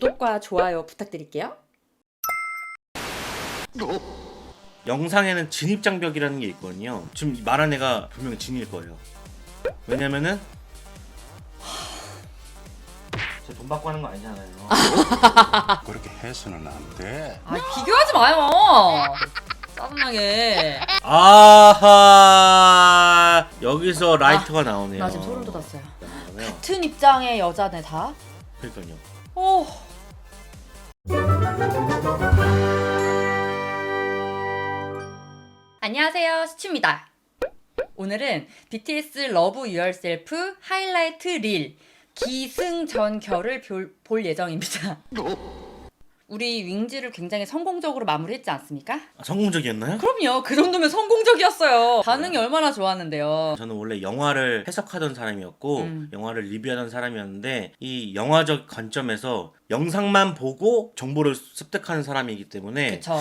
구독과 좋아요 부탁드릴게요. 영상에는 진입 장벽이라는 게 있거든요. 지금 말한 애가 분명히 진일 거예요. 왜냐면은 제 돈 받고 하는 거 아니잖아요. 그렇게 해서는 안 돼. 아 비교하지 마요. 짜증나게. 아하 여기서 라이터가 나오네요. 나 지금 소름 돋았어요. 같은 입장의 여자네 다. 그러니까요. 오. 안녕하세요, 수치입니다. 오늘은 BTS 러브 유얼셀프 하이라이트 릴 기승전결을 볼, 볼 예정입니다. 우리 윙즈를 굉장히 성공적으로 마무리했지 않습니까? 아, 성공적이었나요? 그럼요. 그 정도면 성공적이었어요. 반응이 얼마나 좋았는데요. 저는 원래 영화를 해석하던 사람이었고 음. 영화를 리뷰하던 사람이었는데 이 영화적 관점에서 영상만 보고 정보를 습득하는 사람이기 때문에 그쵸.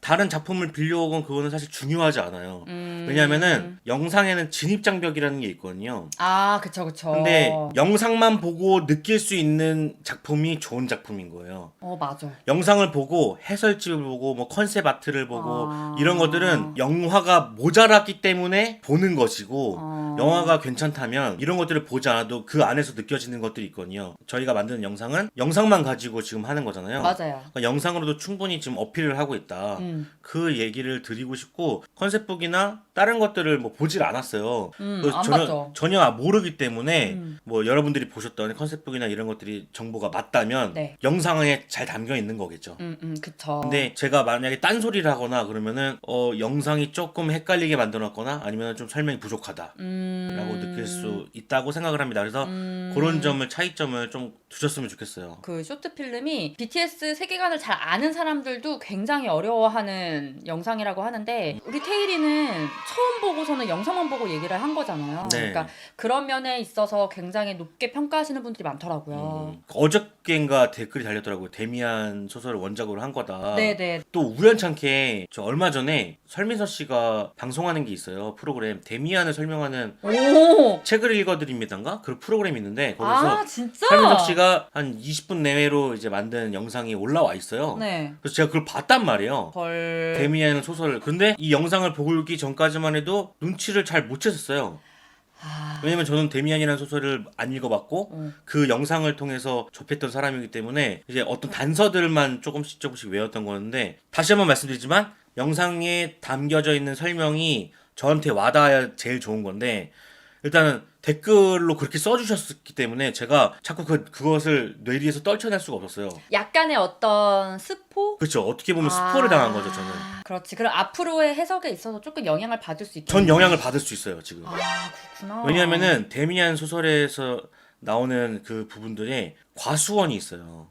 다른 작품을 빌려오건 그거는 사실 중요하지 않아요. 음. 왜냐하면은 영상에는 진입 장벽이라는 게 있거든요. 아, 그쵸, 그쵸. 근데 영상만 보고 느낄 수 있는 작품이 좋은 작품인 거예요. 어, 맞아요. 영상을 보고 해설집을 보고 뭐 컨셉 아트를 보고 아. 이런 것들은 영화가 모자랐기 때문에 보는 것이고 어. 영화가 괜찮다면 이런 것들을 보지 않아도 그 안에서 느껴지는 것들이 있거든요. 저희가 만드는 영상은 영상만 가지고 지금 하는 거잖아요. 맞아요. 그러니까 영상으로도 충분히 지금 어필을 하고 있다. 음. 그 얘기를 드리고 싶고 컨셉북이나 다른 것들을 뭐 보질 않았어요. 음, 그래서 안 전혀, 봤죠. 전혀 모르기 때문에 음. 뭐 여러분들이 보셨던 컨셉북이나 이런 것들이 정보가 맞다면 네. 영상에 잘 담겨 있는 거겠죠. 음, 음, 그쵸. 근데 제가 만약에 딴소리를 하거나 그러면은 어 영상이 조금 헷갈리게 만들었거나 아니면 좀 설명이 부족하다. 음. 라고 느낄 수 있다고 생각을 합니다. 그래서 음. 그런 점을 차이점을 좀 두셨으면 좋겠어요. 그 쇼트 필름이 BTS 세계관을 잘 아는 사람들도 굉장히 어려워하는 영상이라고 하는데 우리 테일이는 처음 보고서는 영상만 보고 얘기를 한 거잖아요. 네. 그러니까 그런 면에 있어서 굉장히 높게 평가하시는 분들이 많더라고요. 음, 어저 께인가 댓글이 달렸더라고요. 데미안 소설을 원작으로 한 거다. 네네. 또 우연찮게 저 얼마 전에 설민서 씨가 방송하는 게 있어요. 프로그램 데미안을 설명하는 오. 책을 읽어드립니다인가? 그 프로그램이 있는데 거기서 아 진짜? 설민서 씨가 한 20분 내외로 이제 만든 영상이 올라와 있어요. 네. 그래서 제가 그걸 봤단 말이에요. 헐. 데미안 소설을. 근데 이 영상을 보고 있기 전까지만 해도 눈치를 잘 못 챘었어요. 아. 왜냐면 저는 데미안이라는 소설을 안 읽어봤고 음. 그 영상을 통해서 접했던 사람이기 때문에 이제 어떤 단서들만 조금씩 조금씩 외웠던 거였는데 다시 한번 말씀드리지만 영상에 담겨져 있는 설명이 저한테 와닿아야 제일 좋은 건데 일단은 댓글로 그렇게 써주셨기 때문에 제가 자꾸 그, 그것을 뇌리에서 떨쳐낼 수가 없었어요. 약간의 어떤 스포? 그렇죠. 어떻게 보면 스포를 당한 거죠, 저는. 아, 그렇지. 그럼 앞으로의 해석에 있어서 조금 영향을 받을 수 있겠네요. 전 영향을 받을 수 있어요, 지금. 아 그렇구나. 왜냐하면은 데미안 소설에서 나오는 그 부분들에 과수원이 있어요.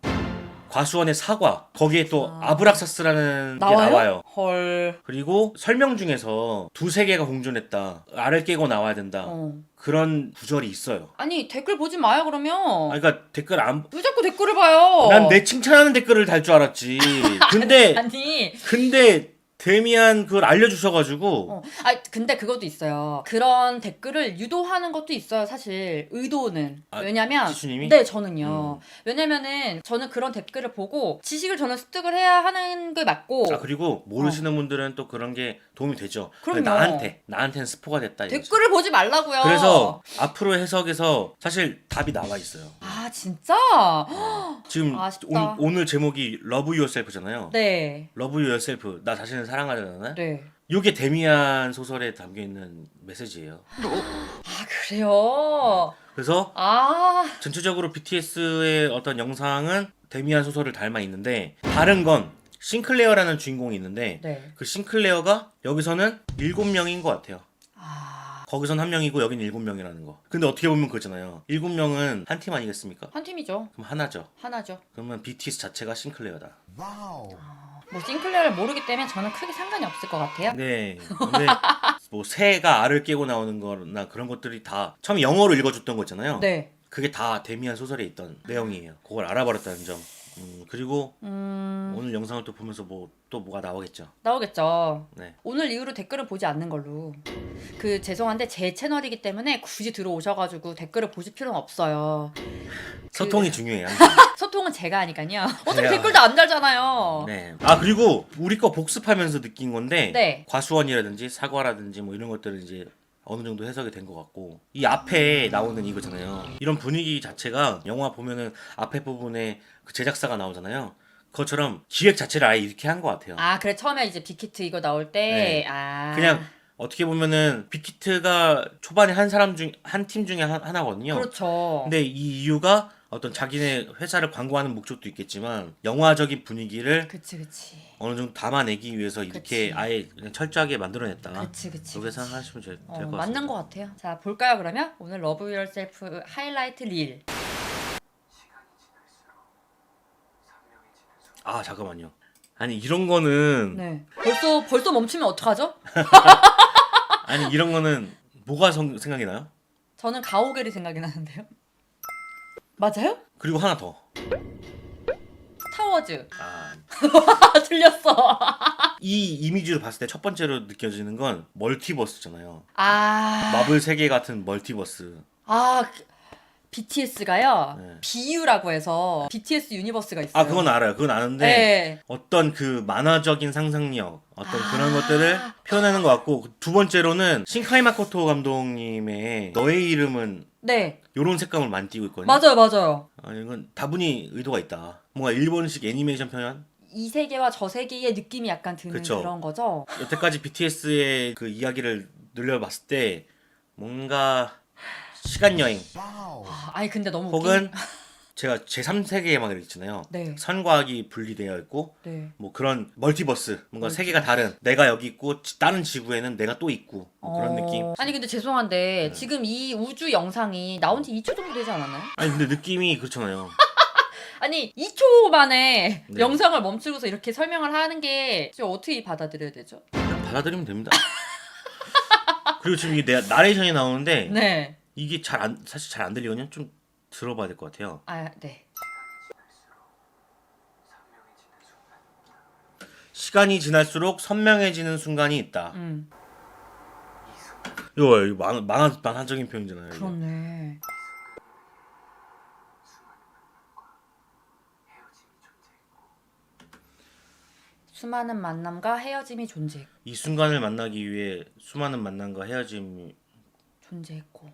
과수원의 사과 거기에 또 아. 아... 브락사스라는 게 나와요? 나와요. 헐. 그리고 설명 중에서 두세 개가 공존했다. 알을 깨고 나와야 된다. 어. 그런 구절이 있어요. 아니 댓글 보지 마요 그러면. 아, 그러니까 댓글 안. 왜 자꾸 댓글을 봐요? 난 내 칭찬하는 댓글을 달 줄 알았지. 근데 아니. 근데 데미안 그걸 알려주셔가지고 어. 아 근데 그것도 있어요. 그런 댓글을 유도하는 것도 있어요. 사실 의도는. 아, 왜냐면 지수님이? 네 저는요. 음. 왜냐면은 저는 그런 댓글을 보고 지식을 저는 습득을 해야 하는 게 맞고 아 그리고 모르시는 분들은 또 그런 게 도움이 되죠. 어. 그럼요. 나한테 나한테는 스포가 됐다. 이거죠. 댓글을 보지 말라고요. 그래서 앞으로 해석에서 사실 답이 나와 있어요. 아 진짜? 지금 아쉽다. 오, 늘 제목이 러브 유어셀프잖아요. 네. 러브 유어셀프 나 자신을 사랑하려나? 네. 이게 데미안 소설에 담겨 있는 메시지예요. 아 그래요. 그래서 아 전체적으로 BTS의 어떤 영상은 데미안 소설을 닮아 있는데 다른 건 싱클레어라는 주인공이 있는데 네. 그 싱클레어가 여기서는 일곱 명인 것 같아요. 아, 거기선 한 명이고 여긴 일곱 명이라는 거. 근데 어떻게 보면 그렇잖아요. 일곱 명은 한 팀 아니겠습니까? 한 팀이죠. 그럼 하나죠. 하나죠. 그러면 BTS 자체가 싱클레어다. 뭐 싱클레어를 모르기 때문에 저는 크게 상관이 없을 것 같아요. 네. 근데 뭐 새가 알을 깨고 나오는 거나 그런 것들이 다 처음에 영어로 읽어줬던 거 있잖아요. 네. 그게 다 데미안 소설에 있던 내용이에요. 그걸 알아버렸다는 점. 음, 그리고 음. 오늘 영상을 또 보면서 뭐 또 뭐가 나오겠죠. 나오겠죠. 네. 오늘 이후로 댓글을 보지 않는 걸로. 그 죄송한데 제 채널이기 때문에 굳이 들어오셔가지고 댓글을 보실 필요는 없어요. 소통이 중요해요. 소통은 제가 하니까요. 어차피 야. 댓글도 안 달잖아요. 네. 아 그리고 우리 거 복습하면서 느낀 건데 네. 과수원이라든지 사과라든지 뭐 이런 것들은 이제 어느 정도 해석이 된 것 같고 이 앞에 나오는 이거잖아요. 이런 분위기 자체가 영화 보면은 앞에 부분에 그 제작사가 나오잖아요. 그것처럼 기획 자체를 아예 이렇게 한 것 같아요. 아 그래 처음에 이제 빅히트 이거 나올 때 네. 아. 그냥 어떻게 보면은 빅히트가 초반에 한 사람 중 한 팀 중에 하, 하나거든요. 그렇죠. 근데 이 이유가 어떤 자기네 회사를 광고하는 목적도 있겠지만 영화적인 분위기를 그치 그치. 어느 정도 담아내기 위해서 이렇게 그치. 아예 그냥 철저하게 만들어냈다. 그치 그치. 그치. 생각하시면 될것 어, 같습니다. 맞는 것 같아요. 자 볼까요 그러면 오늘 러브 유얼셀프 하이라이트 릴. 아 잠깐만요. 아니 이런 거는 네. 벌써 벌써 멈추면 어떡하죠? 아니 이런 거는 뭐가 성- 생각이 나요? 저는 가오갤이 생각이 나는데요. 맞아요? 그리고 하나 더. 스타워즈. 아, 아 틀렸어. 이 이미지로 봤을 때 첫 번째로 느껴지는 건 멀티버스잖아요. 아. 마블 세계 같은 멀티버스. 아 그- BTS가요. 네. 비유라고 해서 BTS 유니버스가 있어요. 아 그건 알아요. 그건 아는데 네. 어떤 그 만화적인 상상력, 어떤 아. 그런 것들을 표현하는 것 같고 두 번째로는 신카이 마코토 감독님의 너의 이름은 네. 요런 색감을 많이 띄고 있거든요. 맞아요, 맞아요. 아, 이건 다분히 의도가 있다. 뭔가 일본식 애니메이션 표현? 이 세계와 저 세계의 느낌이 약간 드는 그쵸. 그런 거죠. 여태까지 BTS의 그 이야기를 늘려봤을 때 뭔가 시간 여행 아, 아니 근데 너무 혹은 웃긴... 제가 제 3세계의 막 있잖아요. 네. 선과학이 분리되어 있고 네. 뭐 그런 멀티버스 뭔가 멀티버스. 세계가 다른 내가 여기 있고 지- 다른 지구에는 내가 또 있고 뭐 그런 어, 느낌. 아니 근데 죄송한데 네. 지금 이 우주 영상이 나온 지 2초 정도 되지 않았나요? 아니 근데 느낌이 그렇잖아요. 아니 2초 만에 네. 영상을 멈추고서 이렇게 설명을 하는 게 지금 어떻게 받아들여야 되죠? 그냥 받아들이면 됩니다. 그리고 지금 이게 내 나레이션이 나오는데 네. 이게 잘 안 사실 잘 안 들리거든요. 좀 들어봐야 될 것 같아요. 아, 네. 시간이 지날수록 선명해지는 순간이 있다. 음. 이거, 이거 만, 만화, 만화적인 표현이잖아요. 이거. 그렇네. 수많은 만남과 헤어짐이 존재 이 순간을 만나기 위해 수많은 만남과 헤어짐 존재했고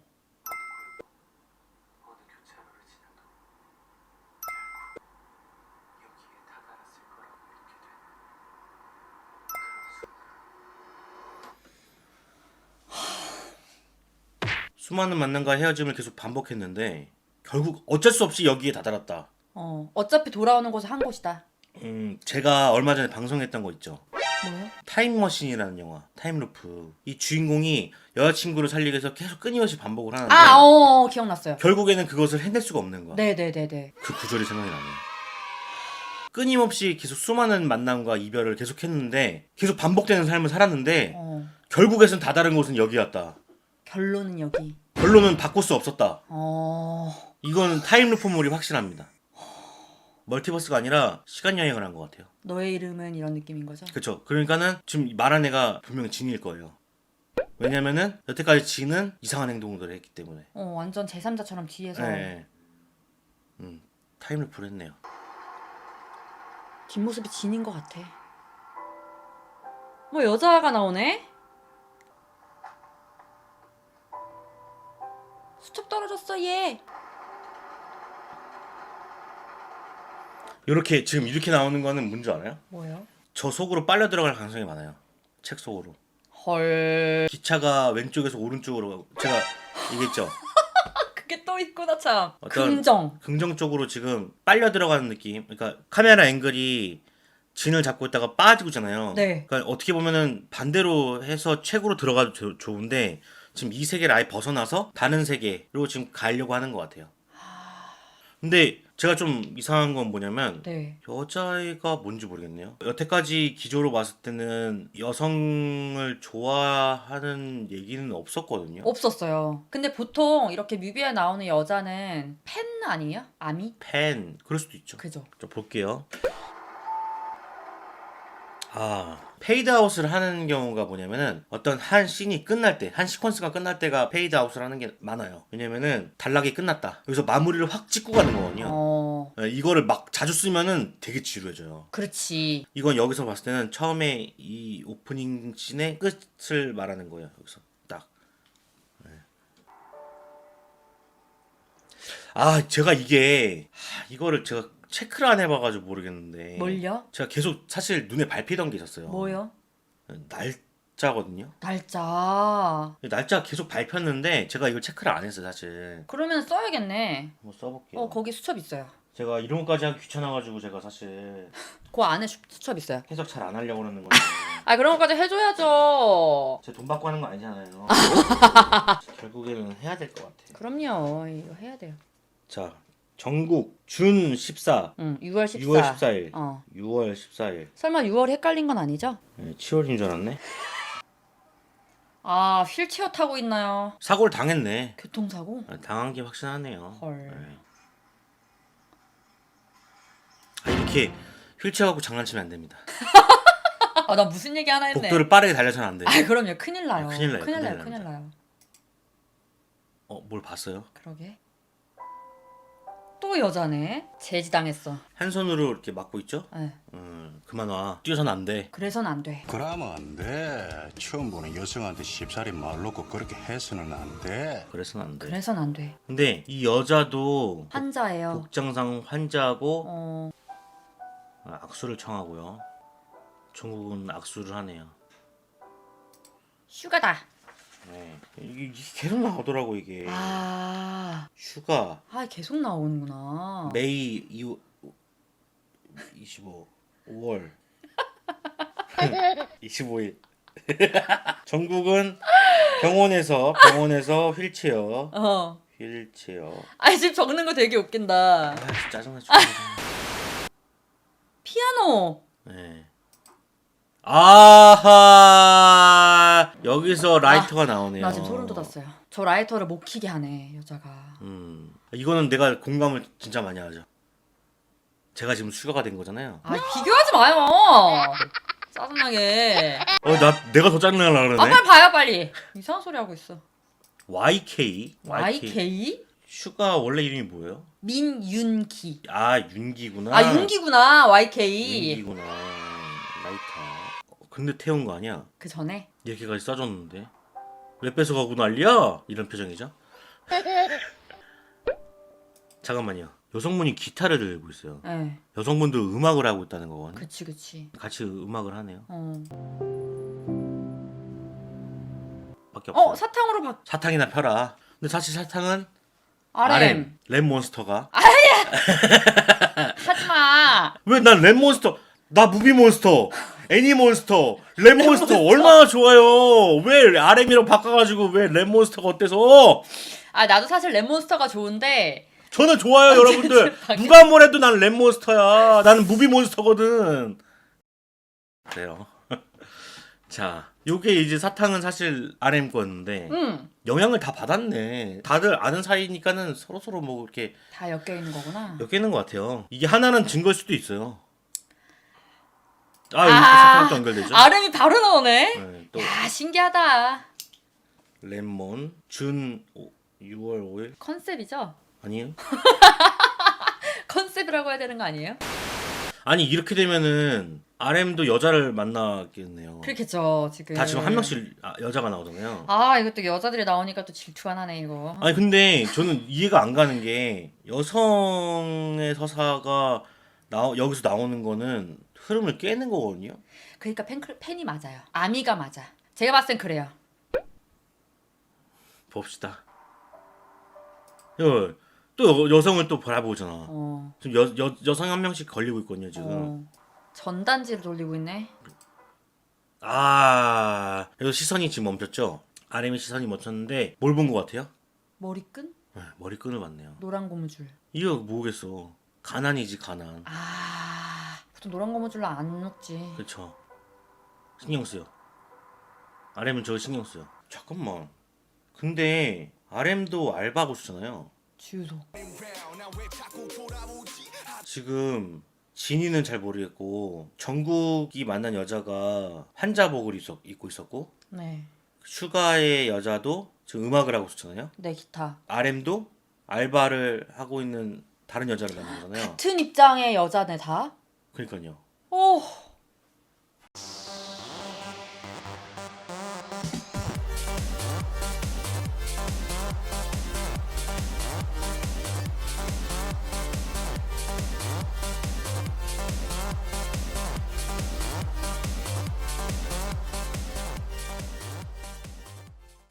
수많은 만남과 헤어짐을 계속 반복했는데 결국 어쩔 수 없이 여기에 다다랐다. 어 어차피 돌아오는 곳은 한 곳이다. 음, 제가 얼마 전에 방송했던 거 있죠. 뭐요? 타임머신이라는 영화, 타임루프. 이 주인공이 여자친구를 살리기 위해서 계속 끊임없이 반복을 하는데 아, 어, 어 기억났어요. 결국에는 그것을 해낼 수가 없는 거야. 네 네 네 네. 그 구절이 생각이 나네요. 끊임없이 계속 수많은 만남과 이별을 계속했는데 계속 반복되는 삶을 살았는데 어 결국에선 다다른 곳은 여기였다. 결론은 여기. 결론은 바꿀 수 없었다. 어 이건 타임루프물이 확실합니다. 멀티버스가 아니라 시간 여행을 한 것 같아요. 너의 이름은 이런 느낌인 거죠? 그렇죠. 그러니까는 지금 말한 애가 분명히 진일 거예요. 왜냐면은 여태까지 진은 이상한 행동들을 했기 때문에. 어 완전 제3자처럼 뒤에서 네. 음, 타임루프를 했네요. 뒷모습이 진인 것 같아. 뭐 여자가 나오네? 수첩 떨어졌어 얘. 이렇게 지금 이렇게 나오는 거는 뭔지 알아요? 뭐예요? 저 속으로 빨려 들어갈 가능성이 많아요. 책 속으로. 헐. 기차가 왼쪽에서 오른쪽으로 제가 얘기했죠. 그게 또 있구나 참. 어떤- 긍정. 긍정적으로 지금 빨려 들어가는 느낌. 그러니까 카메라 앵글이 진을 잡고 있다가 빠지고잖아요. 네. 그러니까 어떻게 보면은 반대로 해서 책으로 들어가도 조- 좋은데 지금 이 세계를 아예 벗어나서 다른 세계로 지금 가려고 하는 것 같아요. 근데 제가 좀 이상한 건 뭐냐면 네. 여자애가 뭔지 모르겠네요. 여태까지 기조로 봤을 때는 여성을 좋아하는 얘기는 없었거든요. 없었어요. 근데 보통 이렇게 뮤비에 나오는 여자는 팬 아니에요? 아미? 팬 그럴 수도 있죠. 그죠. 저 볼게요. 아. 페이드아웃을 하는 경우가 뭐냐면은 어떤 한 씬이 끝날 때 한 시퀀스가 끝날 때가 페이드아웃을 하는 게 많아요. 왜냐면은 단락이 끝났다. 여기서 마무리를 확 찍고 가는 거거든요. 어, 예, 이거를 막 자주 쓰면은 되게 지루해져요. 그렇지. 이건 여기서 봤을 때는 처음에 이 오프닝 씬의 끝을 말하는 거예요 여기서. 딱. 네. 아 제가 이게 하, 이거를 제가 체크를 안 해봐가지고 모르겠는데 뭘요? 제가 계속 사실 눈에 밟히던 게 있었어요 뭐요? 날짜거든요 날짜. 날짜가 계속 밟혔는데 제가 이걸 체크를 안 했어요 사실 그러면 써야겠네. 한번 써볼게요 어, 거기 수첩 있어요. 제가 이런 것까지 하기 귀찮아가지고 제가 사실 그 안에 수- 수첩 있어요. 해석 잘 안 하려고 그러는 건데 아, 그런 것까지 해줘야죠. 제 돈 받고 하는 거 아니잖아요 결국에는 해야 될 것 같아요 그럼요. 이거 해야 돼요. 자 전국 준 14, 응, 6월 14. 6월 14일, 어. 6월 14일. 설마 6월 헷갈린 건 아니죠? 네, 7월인 줄 알았네. 아, 휠체어 타고 있나요? 사고를 당했네. 교통사고? 아, 당한 게 확신하네요. 헐. 네. 아, 이렇게 휠체어 갖고 장난치면 안 됩니다. 아, 나 무슨 얘기 하나 했네. 복도를 빠르게 달려서는 안 돼요. 아, 그럼요. 큰일 나요. 아, 큰일 나요, 큰일 큰일 나요. 납니다. 큰일 나요. 어, 뭘 봤어요? 그러게. 또 여자네. 제지당했어. 한 손으로 이렇게 막고 있죠? 예. 음, 그만 와. 뛰어서는 안 돼. 그래선 안 돼. 그러면 안 돼. 처음 보는 여성한테 쉽사리 말 놓고 그렇게 해서는 안 돼. 그래서는 안 돼. 그래선 안 돼. 근데 이 여자도 환자예요. 복장상 환자하고 어, 아, 악수를 청하고요. 중국은 악수를 하네요. 휴가다. 네. 이게, 이게 계속 나오더라고 이게. 아, 휴가 아 계속 나오는구나. 메이 2 25 5월 25일 전국은 병원에서 병원에서 휠체어 어. 휠체어 아 지금 적는 거 되게 웃긴다. 아 진짜 짜증나 죽겠네. 피아노. 네. 아하 여기서 라이터가 나오네요. 나 지금 소름 돋았어요. 저 라이터를 못 키게 하네 여자가. 음 이거는 내가 공감을 진짜 많이 하죠. 제가 지금 휴가가 된 거잖아요. 아 비교하지 마요. 짜증나게. 어 나 내가 더 짜증 나려 아 그러네. 빨리 봐요 빨리. 이상한 소리 하고 있어. YK YK 슈가 원래 이름이 뭐예요? 민윤기. 아 윤기구나. 아 윤기구나 YK. 윤기구나. 라이터. 어, 근데 태운 거 아니야? 그 전에 이렇게까지 써줬는데 왜 뺏어가고 난리야? 이런 표정이죠. 잠깐만요. 여성분이 기타를 들고 있어요. 예. 여성분도 음악을 하고 있다는 거거든요. 그치 그치. 같이 음악을 하네요. 어. 밖에 없어요. 어 사탕으로 바 사탕이나 펴라. 근데 사실 사탕은 RM. 랩몬스터가 하지마. 왜 난 랩몬스터 나 무비몬스터 애니몬스터 랩몬스터 얼마나 좋아요. 왜 RM이랑 바꿔가지고 왜 랩몬스터가 어때서? 아 나도 사실 랩몬스터가 좋은데 저는 좋아요 여러분들. 당연히. 누가 뭐래도 난 랩몬스터야. 나는 무비몬스터거든. 그래요. 자 요게 이제 사탕은 사실 RM 거였는데 응. 영향을 다 받았네. 다들 아는 사이니까는 서로 서로 뭐 이렇게 다 엮여 있는 거구나. 엮이는 것 같아요. 이게 하나는 증거일 수도 있어요 아 여기 아. 사탕도 연결되죠 RM이 바로 나오네. 네, 또 야 신기하다. lemon 준 오- 6월 5일 컨셉이죠? 아니에요? 컨셉이라고 해야 되는 거 아니에요? 아니 이렇게 되면은 RM도 여자를 만나겠네요. 그렇겠죠 지금. 다 지금 한 명씩 아, 여자가 나오잖아요. 아 이것도 여자들이 나오니까 또 질투가 나네 이거. 아니 근데 저는 이해가 안 가는 게 여성의 서사가 나 여기서 나오는 거는 흐름을 깨는 거거든요. 그러니까 팬 팬이 맞아요. 아미가 맞아. 제가 봤을 땐 그래요. 봅시다. 여, 또 여, 여성을 또 바라보잖아. 어. 지금 여, 여, 여성 한 명씩 걸리고 있거든요 지금. 어. 전단지를 돌리고 있네. 아 여기서 시선이 지금 멈췄죠? RM의 시선이 멈췄는데 뭘 본 것 같아요? 머리끈? 네, 머리끈을 봤네요. 노란 고무줄. 이거 뭐겠어? 가난이지 가난. 아 보통 노란 고무줄로 안 묶지. 그렇죠. 신경 쓰여. RM은 저거 신경 쓰여. 잠깐만. 근데 RM도 알바고 쓰잖아요. 주유소. 지금 진이는 잘 모르겠고 정국이 만난 여자가 환자복을 입- 입고 있었고 네. 슈가의 여자도 지금 음악을 하고 있었잖아요. 네, 기타. RM도 알바를 하고 있는 다른 여자를 만난 거잖아요. 같은 입장의 여자네 다. 그러니까요. 오,